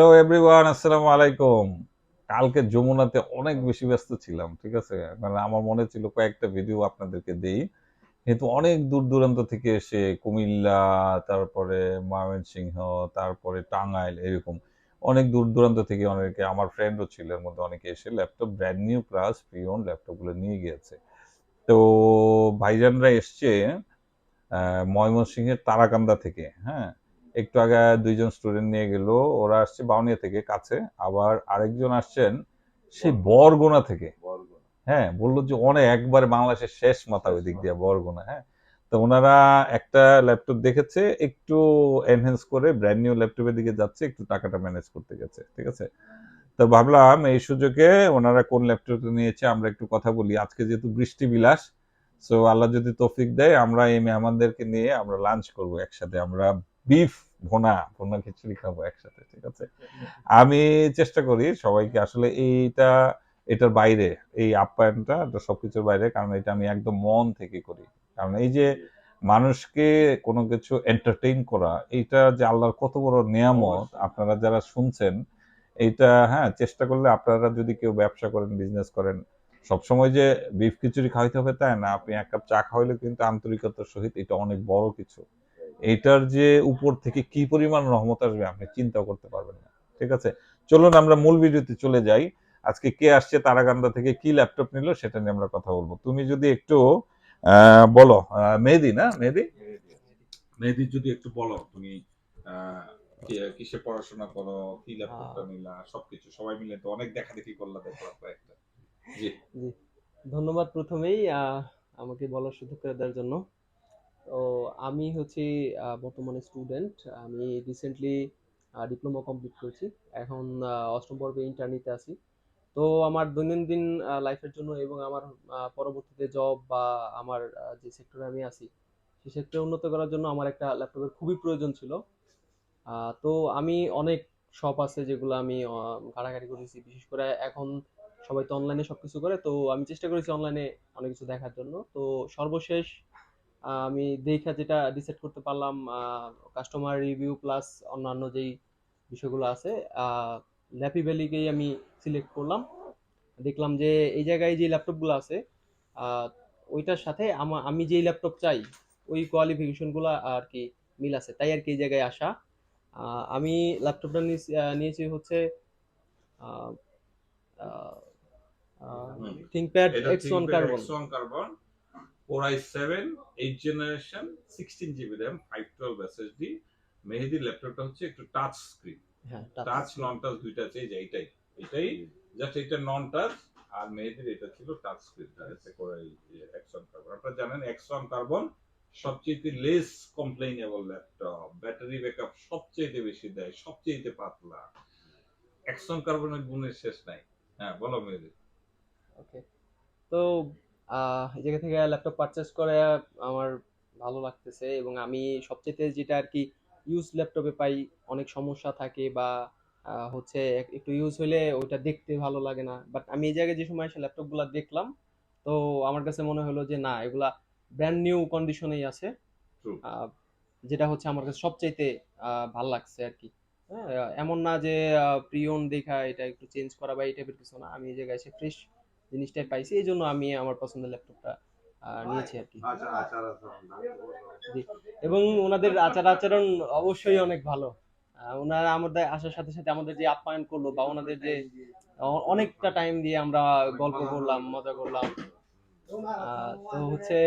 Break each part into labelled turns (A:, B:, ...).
A: Hello everyone আসসালামু আলাইকুম। কালকে যমুনাতে অনেক বেশি ব্যস্ত ছিলাম, ঠিক আছে? মানে আমার মনে ছিল কয়েকটা ভিডিও আপনাদেরকে দেই। কিন্তু অনেক দূর দূরান্ত থেকে এসে কুমিল্লা, তারপরে ময়মনসিংহ, তারপরে টাঙ্গাইল, এরকম অনেক দূর দূরান্ত থেকে অনেকে, আমার ফ্রেন্ডও ছিল, এর মধ্যে অনেকে এসে ল্যাপটপ ব্র্যান্ড নিউ প্লাস প্রিয়ন ল্যাপটপগুলো নিয়ে গিয়েছে। তো ভাইজানরা এসছে ময়মনসিংহের তারাকান্দা থেকে হ্যাঁ? একটু আগে দুইজন স্টুডেন্ট নিয়ে গেল ওরা আসছে বাউনিয়া থেকে কাছে আবার আরেকজন আসছেন সেই বরগুনা। থেকে। হ্যাঁ বলল যে অনেক একবারে বাংলাদেশের শেষ মাথা ওই দিক দিয়ে বরগুনা হ্যাঁ। তো ওনারা একটা ল্যাপটপ দেখেছে একটু এনহেন্স করে ব্র্যান্ড নিউ ল্যাপটপের দিকে যাচ্ছে একটু টাকাটা ম্যানেজ করতে গেছে ঠিক আছে? তো ভাবলাম এই সুযোগে ওনারা কোন ল্যাপটপ নিয়েছে আমরা একটু কথা বলি। আজকে যেহেতু বৃষ্টি বিলাস সো আল্লাহ যদি তৌফিক দেয় আমরা এই মেহমানদেরকে নিয়ে আমরা লাঞ্চ করব একসাথে। আমরা বিফ ভোনা ভোনা খিচুড়ি খাব একসাথে ঠিক আছে? আমি চেষ্টা করি সবাইকে আসলে এইটা এটার বাইরে এই আপ্যায়নটা সবকিছুর বাইরে কারণ এটা আমি একদম মন থেকে করি। কারণ এই যে মানুষকে কোনো কিছু এন্টারটেইন করা এইটা যে আল্লাহর কত বড় নিয়ামত আপনারা যারা শুনছেন এইটা হ্যাঁ চেষ্টা করলে আপনারা যদি কেউ ব্যবসা করেন বিজনেস করেন সবসময় যে বিফ খিচুড়ি খাওয়াইতে হবে তাই না আপনি এক কাপ চা খাওয়াইলে কিন্তু আন্তরিকতার সহিত এটা অনেক বড় কিছু। এইটার যে উপর থেকে কি পরিমাণ রহমত আসবে আপনি চিন্তা করতে পারবেন না। ঠিক আছে? চলুন আমরা মূল ভিডিওতে চলে যাই। আজকে কে আসছে তারাকান্দা থেকে কি ল্যাপটপ নিল সেটা নিয়ে আমরা কথা বলব। তুমি যদি একটু বলো মেহেদি না? মেহেদি? মেহেদি যদি একটু বলো তুমি আহ, কিসে পড়াশোনা করো কি ল্যাপটপটা নিলা সবকিছু সবাই মিলে তো অনেক দেখা দেখি করলা দেখলাম কয়েকটা। জি।
B: জি। ধন্যবাদ প্রথমেই আহ, আমাকে বলার সুযোগ করে দেওয়ার জন্য। তো আমি হচ্ছি বর্তমানে স্টুডেন্ট আমি রিসেন্টলি ডিপ্লোমা কমপ্লিট করেছি। এখন অষ্টম পর্বে ইন্টার্নিতে আছি। তো আমার দৈনন্দিন লাইফের জন্য এবং আমার পরবর্তীতে জব বা আমার যে সেক্টরে আমি আছি সেই সেক্টরে উন্নত করার জন্য আমার একটা ল্যাপটপের খুবই প্রয়োজন ছিল। তো আমি অনেক শপ আছে যেগুলো আমি ঘাটাঘাটি করেছি। বিশেষ করে এখন সবাই তো অনলাইনে সবকিছু করে। তো আমি চেষ্টা করেছি অনলাইনে অনেক কিছু দেখার জন্য। তো সর্বশেষ আমি দেখা যেটা ডিসাইড করতে পারলাম কাস্টমার রিভিউ প্লাস অন্যান্য যেই বিষয়গুলো আছে ল্যাপি ভ্যালিকেই আমি সিলেক্ট করলাম। দেখলাম যে এই জায়গায় যে ল্যাপটপগুলো আছে ওইটার সাথে আমা- আমি যেই ল্যাপটপ চাই ওই কোয়ালিফিকেশনগুলো আর কি মিল আছে তাই আর কি এই জায়গায় আসা। আমি ল্যাপটপটা নিয়েছি হচ্ছে ThinkPad X one carbon
A: X1 carbon Core i7 8 generation 16 GB RAM 512 SSD Mehedi ল্যাপটপটা হচ্ছে একটু touch screen touch non touch দুইটা আছে যে এইটাই এটাই জাস্ট এটা নন টাচ আর মেহেদির এটা ছিল টাচ স্ক্রিন আছে করে এক্সন কার্বন আপনারা জানেন এক্সন কার্বন সবচেয়ে less complainable laptop battery backup সবচেয়ে বেশি দেয় সবচেয়ে পাতলা। এক্সন কার্বনের গুণের শেষ নাই। হ্যাঁ বলো মেহেদি।
B: ওকে তো এই জায়গা থেকে ল্যাপটপ পারচেস করে আমার ভালো লাগতেছে এবং আমি সবচেয়ে যেটা আর কি ইউজ ল্যাপটপে পাই অনেক সমস্যা থাকে বা হচ্ছে একটু ইউজ হলে ওটা দেখতে ভালো লাগে না। বাট আমি এই জায়গায় যে সময় এসে ল্যাপটপগুলো দেখলাম তো আমার কাছে মনে হলো যে না এগুলা ব্র্যান্ড নিউ কন্ডিশনেই আছে। আহ, যেটা হচ্ছে আমার কাছে সবচাইতে আহ, ভালো লাগছে আর কি। হ্যাঁ এমন না যে প্রিয়ন দেখা এটা একটু চেঞ্জ করা বা এই টাইপের কিছু না। আমি এই জায়গায় এসে ফ্রেশ জিনিসটাই পাইছি এই জন্য আমি আমার পছন্দের ল্যাপটপটা নিয়েছি আর কি। এবং ওনাদের আচার আচরণ অবশ্যই অনেক ভালো। ওনারা আমাদের আসার সাথে সাথে আমাদের যে আপ্যায়ন করল বা ওনাদের যে অনেকটা টাইম দিয়ে আমরা গল্প করলাম, মজা করলাম তো হচ্ছে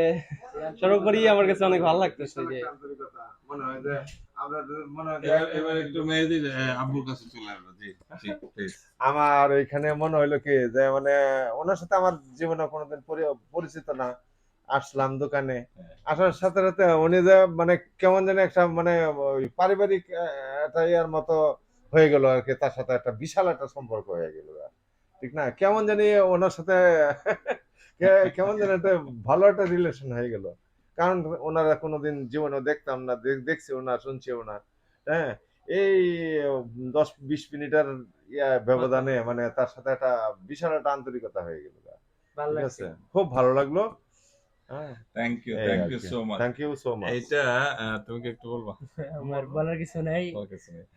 B: সর্বোপরি আমার কাছে অনেক ভালো লাগতেছে যে
C: আমরা যদি মনে হইল কি যে মানে ওনার সাথে আমার জীবনে কোনোদিন পরিচিত না। আসলাম দোকানে। আসার সাথে সাথে উনি যে মানে কেমন জানি একটা মানে পারিবারিক একটা ইয়ার মতো হয়ে গেল আর কি। তার সাথে একটা বিশাল একটা সম্পর্ক হয়ে গেল। ঠিক না? কেমন জানি ওনার সাথে কেমন যেন একটা ভালো একটা রিলেশন হয়ে গেল। কারণ ওনারা কোনোদিন জীবনে দেখতাম না দেখ- দেখছি ওনা শুনছিও না। হ্যাঁ এই দশ বিশ মিনিটের ইয়া ব্যবধানে মানে তার সাথে একটা বিশাল একটা আন্তরিকতা হয়ে গেল। ঠিক আছে? খুব ভালো লাগল। হ্যাঁ।
A: Thank you thank you so much
C: thank you so much
A: এইটা আহ, তুমি কি একটু বলবা?
D: আমার বলার কিছু নাই।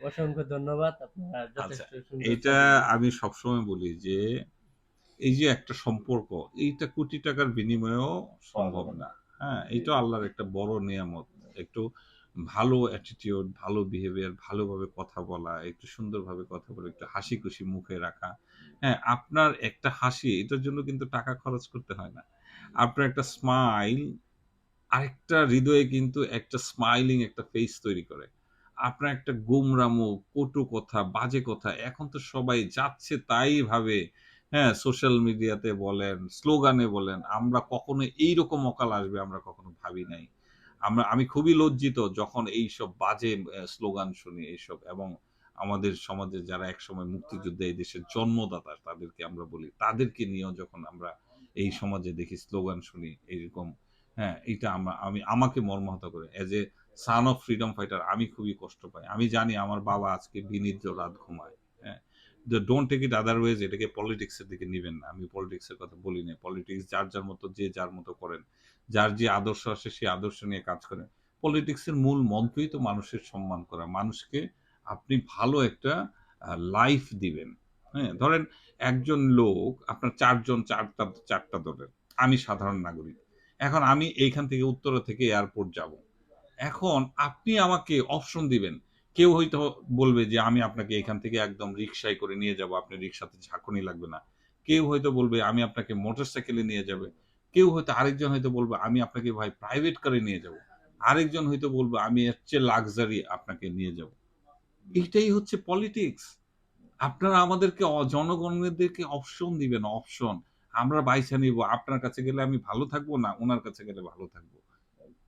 D: অসংখ্য ধন্যবাদ। আপনারা
A: আচ্ছা,
D: যথেষ্ট সুন্দর
A: এটা আমি সবসময় বলি যে এই যে একটা সম্পর্ক এইটা কোটি টাকার বিনিময়েও সম্ভব না। হ্যাঁ এটা আল্লাহর একটা বড় নিয়ামত। একটু ভালো অ্যাটিটিউড ভালো বিহেভিয়ার ভালোভাবে কথা বলা একটু সুন্দরভাবে কথা বলা একটু হাসি খুশি মুখে রাখা। হ্যাঁ আপনার একটা হাসি এটার জন্য কিন্তু টাকা খরচ করতে হয় না। আপনার একটা স্মাইল আরেকটা হৃদয়ে কিন্তু একটা স্মাইলিং একটা ফেস তৈরি করে। আপনার একটা গুমরামো কটু কথা বাজে কথা এখন তো সবাই যাচ্ছে তাই ভাবে হ্যাঁ সোশ্যাল মিডিয়াতে বলেন স্লোগানে বলেন, আমরা কখনো এইরকম অকাল আসবে আমরা কখনো ভাবি নাই। আমরা, আমি খুবই লজ্জিত যখন এই সব বাজে স্লোগান শুনি এইসব এবং আমাদের সমাজে যারা একসময় মুক্তিযুদ্ধে এই দেশের জন্মদাতা তাদেরকে আমরা বলি, তাদেরকে নিয়েও যখন আমরা এই সমাজে দেখি স্লোগান শুনি এইরকম হ্যাঁ এটা আমরা, আমি, আমাকে মর্মাহত করে। As a son of freedom fighter আমি খুবই কষ্ট পাই। আমি জানি আমার বাবা আজকে বিনিদ্র রাত ঘুমায়। ডোন্ট টেক ইট আদারওয়াইজ এটাকে পলিটিক্সের দিকে নেবেন না। আমি পলিটিক্সের কথা বলি না পলিটিক্স যার যার মতো, যে যার মতো করেন, যার যে আদর্শ আসে সেই আদর্শ নিয়ে কাজ করেন। পলিটিক্সের মূল মন্ত্রই তো মানুষের সম্মান করা। মানুষকে আপনি ভালো একটা লাইফ দিবেন। হ্যাঁ ধরেন একজন লোক, আপনার চারজন, চারটা চারটা দলের, আমি সাধারণ নাগরিক। এখন আমি এইখান থেকে, উত্তরা থেকে এয়ারপোর্ট যাব। এখন আপনি আমাকে অপশন দিবেন কেউ হয়তো বলবে যে, আমি আপনাকে এখান থেকে একদম রিক্সায় করে নিয়ে যাব, আপনি রিক্সাতে ঝাঁকুনি লাগবে না। কেউ হয়তো বলবে, আমি আপনাকে মোটরসাইকেলে নিয়ে যাবে। কেউ হয়তো, আরেকজন হয়তো বলবে, আমি আপনাকে ভাই প্রাইভেট কারে নিয়ে যাব। আরেকজন হয়তো বলবে, আমি এর চেয়ে লাক্সারি আপনাকে নিয়ে যাব। এটাই হচ্ছে পলিটিক্স। আপনারা আমাদেরকে জনগণদেরকে অপশন দিবেন, অপশন। আমরা বাইসা নিব, আপনার কাছে গেলে আমি ভালো থাকব না ওনার কাছে গেলে ভালো থাকব।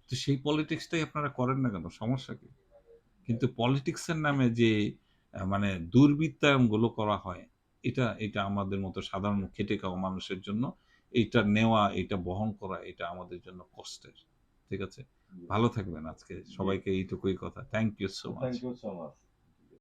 A: তো সেই পলিটিক্সটাই আপনারা করেন না কেন? সমস্যা কি? কিন্তু পলিটিক্সের নামে যে মানে দুর্বৃত্তায়নগুলো করা হয় এটা এটা আমাদের মতো সাধারণ খেটে খাওয়া মানুষের জন্য এটা নেওয়া এটা বহন করা এটা আমাদের জন্য কষ্টের। ঠিক আছে? ভালো থাকবেন আজকে। সবাইকে এইটুকুই কথা। Thank you so much
C: thank you so much